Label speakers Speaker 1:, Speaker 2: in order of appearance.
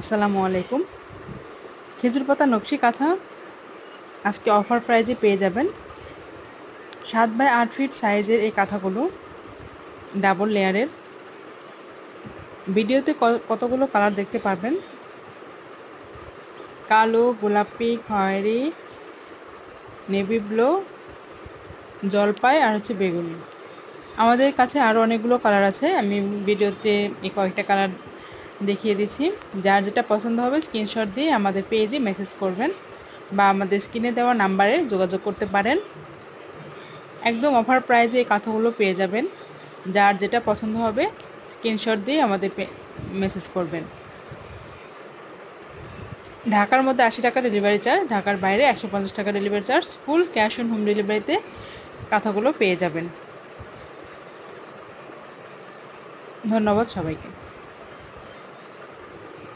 Speaker 1: আসসালামু আলাইকুম। খেজুর পাতা নকশি কাঁথা আজকে অফার প্রাইজে পেয়ে যাবেন। সাত বাই আট ফিট সাইজের এই কাঁথাগুলো ডাবল লেয়ারের ভিডিওতে কতগুলো কালার দেখতে পারবেন? কালো, গোলাপি, খয়েরি নেভি ব্লু জলপাই আর হচ্ছে বেগুনি। আমাদের কাছে আরও অনেকগুলো কালার আছে। আমি ভিডিওতে এই কয়েকটা কালার দেখিয়ে দিচ্ছি। যার যেটা পছন্দ হবে স্ক্রিনশট দিয়ে আমাদের পেজে মেসেজ করবেন বা আমাদের স্ক্রিনে দেওয়া নাম্বারে যোগাযোগ করতে পারেন। একদম অফার প্রাইসে এই কাঁথাগুলো পেয়ে যাবেন। যার যেটা পছন্দ হবে স্ক্রিনশট দিয়ে আমাদের মেসেজ করবেন। ঢাকার মধ্যে আশি টাকা ডেলিভারি চার্জ ঢাকার বাইরে একশো পঞ্চাশ টাকা delivery charge full cash on home ডেলিভারিতে কাঁথাগুলো পেয়ে যাবেন। ধন্যবাদ সবাইকে।